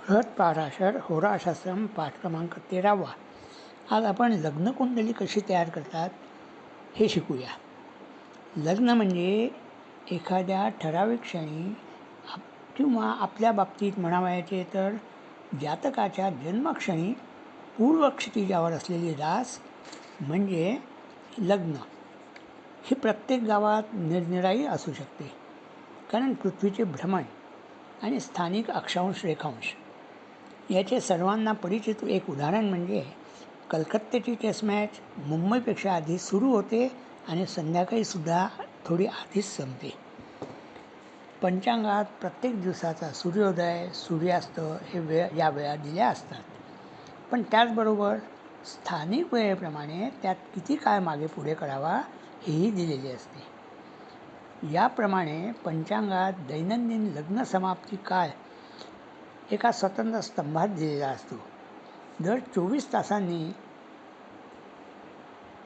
बृहत पाराशर होराशास्त्रम पाठ क्रमांक तेरावा. आज आपण लग्नकुंडली कशी तयार करतात हे शिकूया. लग्न म्हणजे एखाद्या ठराविक क्षणी आप किंवा आपल्या बाबतीत म्हणावयाचे तर जातकाच्या जन्मक्षणी पूर्वक्षितिजावर असलेली रास म्हणजे लग्न. ही प्रत्येक गावात निरनिराई असू शकते. कारण पृथ्वीचे भ्रमण आणि स्थानिक अक्षांश रेखांश याचे सर्वांना परिचित एक उदाहरण म्हणजे कलकत्त्याची टेस्ट मॅच मुंबईपेक्षा आधी सुरू होते आणि संध्याकाळीसुद्धा थोडी आधीच संपते. पंचांगात प्रत्येक दिवसाचा सूर्योदय सूर्यास्त हे वेळ या वेळा दिल्या असतात. पण त्याचबरोबर स्थानिक वेळेप्रमाणे त्यात किती काळ मागे पुढे करावा हेही दिलेले असते. याप्रमाणे पंचांगात दैनंदिन लग्न समाप्ती काळ एका स्वतंत्र स्तंभात दिलेला असतो. दर चोवीस तासांनी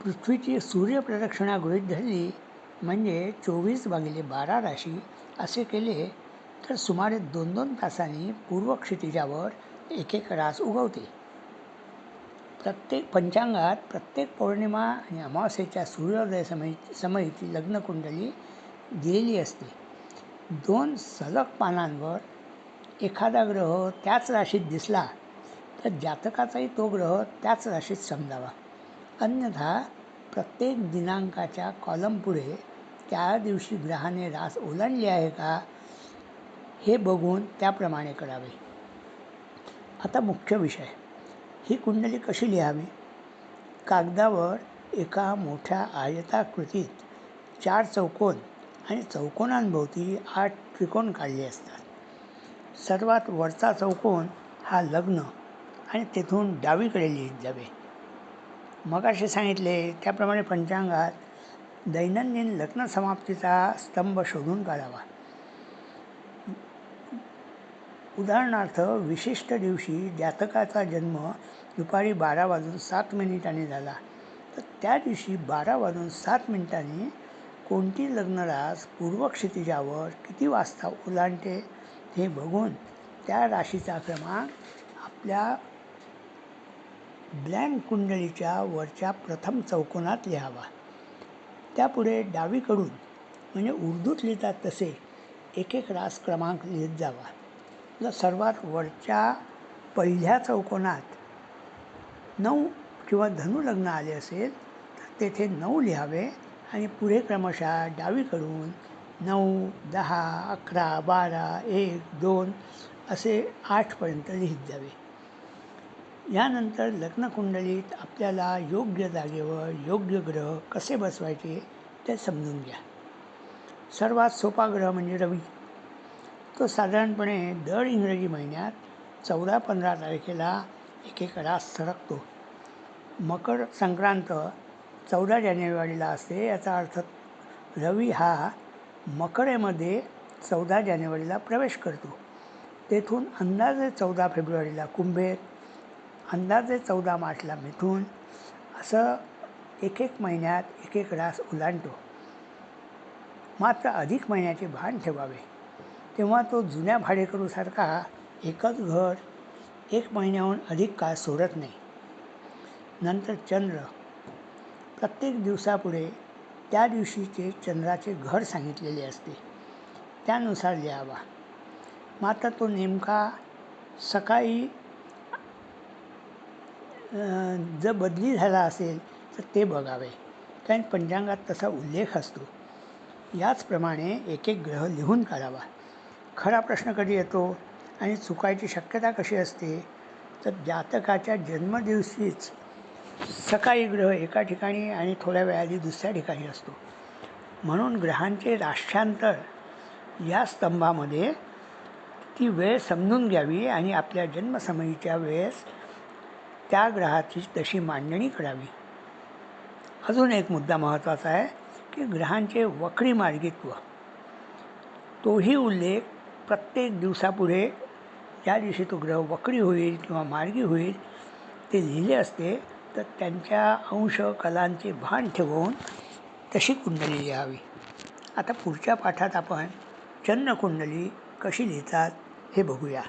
पृथ्वीची सूर्यप्रदक्षिणा गृहीत धरली म्हणजे चोवीस भागिले बारा राशी असे केले तर सुमारे दोन दोन तासांनी पूर्व क्षितिजावर एक एक रास उगवते. प्रत्येक पंचांगात प्रत्येक पौर्णिमा आणि अमावस्येच्या सूर्योदय समय समयीची लग्नकुंडली दिलेली असते. दोन सलग पानांवर एखादा ग्रह त्याच राशीत दिसला तर जातकाचाही तो ग्रह त्याच राशीत समजावा. अन्यथा प्रत्येक दिनांकाच्या कॉलमपुढे त्या दिवशी ग्रहाने रास ओलांडली आहे का हे बघून त्याप्रमाणे करावे. आता मुख्य विषय. ही कुंडली कशी लिहावी? कागदावर एका मोठ्या आयताकृतीत चार चौकोन आणि चौकोनांभोवती आठ त्रिकोण काढले असतात. सर्वात वरचा चौकोन हा लग्न आणि तेथून डावीकडे लिहित जावे. मग असे सांगितले त्याप्रमाणे पंचांगात दैनंदिन लग्न समाप्तीचा स्तंभ शोधून काढावा. उदाहरणार्थ विशिष्ट दिवशी जातकाचा जन्म दुपारी बारा वाजून सात मिनिटांनी झाला. तर त्या दिवशी बारा वाजून सात मिनिटांनी कोणती लग्नरास पूर्वक्षितिजावर किती वाजता ओलांडते? हे बघून त्या राशीचा क्रमांक आपल्या ब्लँक कुंडलीच्या वरच्या प्रथम चौकोनात लिहावा. त्यापुढे डावीकडून म्हणजे उर्दूत लिहितात तसे एक एक रास क्रमांक लिहित जावा. जर सर्वात वरच्या पहिल्या चौकोनात नऊ किंवा धनुलग्न आले असेल तर तेथे नऊ लिहावे आणि पुढे क्रमशः डावीकडून नऊ दहा अकरा बारा एक दोन असे आठपर्यंत लिहित जावे. यानंतर लग्नकुंडलीत आपल्याला योग्य जागेवर योग्य ग्रह कसे बसवायचे ते समजून घ्या. सर्वात सोपा ग्रह म्हणजे रवी. तो साधारणपणे दर इंग्रजी महिन्यात चौदा पंधरा तारखेला एक एक रास सरकतो. मकर संक्रांत चौदा जानेवारीला असते याचा अर्थ रवी हा मकरेमध्ये चौदा जानेवारीला प्रवेश करतो. तेथून अंदाजे चौदा फेब्रुवारीला कुंभेर अंदाजे चौदा मार्चला मिथून असं एक एक महिन्यात एक एक रास ओलांडतो. मात्र अधिक महिन्याचे भान ठेवावे. तेव्हा तो जुन्या भाडेकरूसारखा एकच घर एक महिन्याहून अधिक काळ सोडत नाही. नंतर चंद्र प्रत्येक दिवसापुढे त्या दिवशीचे चंद्राचे घर सांगितलेले असते. त्यानुसार लिहावा. मात्र तो नेमका सकाळी जर बदली झाला असेल तर ते बघावे. कारण पंचांगात तसा उल्लेख असतो. याचप्रमाणे एक एक ग्रह लिहून काढावा. खरा प्रश्न कधी येतो आणि चुकायची शक्यता कशी असते? तर जातकाच्या जन्मदिवशीच सकाळी ग्रह एका ठिकाणी आणि थोड्या वेळाआधी दुसऱ्या ठिकाणी असतो. म्हणून ग्रहांचे राष्ट्रांतर या स्तंभामध्ये ती वेळ समजून घ्यावी आणि आपल्या जन्मसमयीच्या वेळेस त्या ग्रहाची तशी मांडणी करावी. अजून एक मुद्दा महत्त्वाचा आहे की ग्रहांचे वक्री मार्गित्व. तोही उल्लेख प्रत्येक दिवसापुढे ज्या दिवशी तो ग्रह वक्री होईल किंवा मार्गी होईल ते लिहिले असते तर त्यांच्या अंश कलांचे भान ठेवून तशी कुंडली लिहावी. आता पुढच्या पाठात आपण चंद्रकुंडली कशी लिहितात हे बघूया.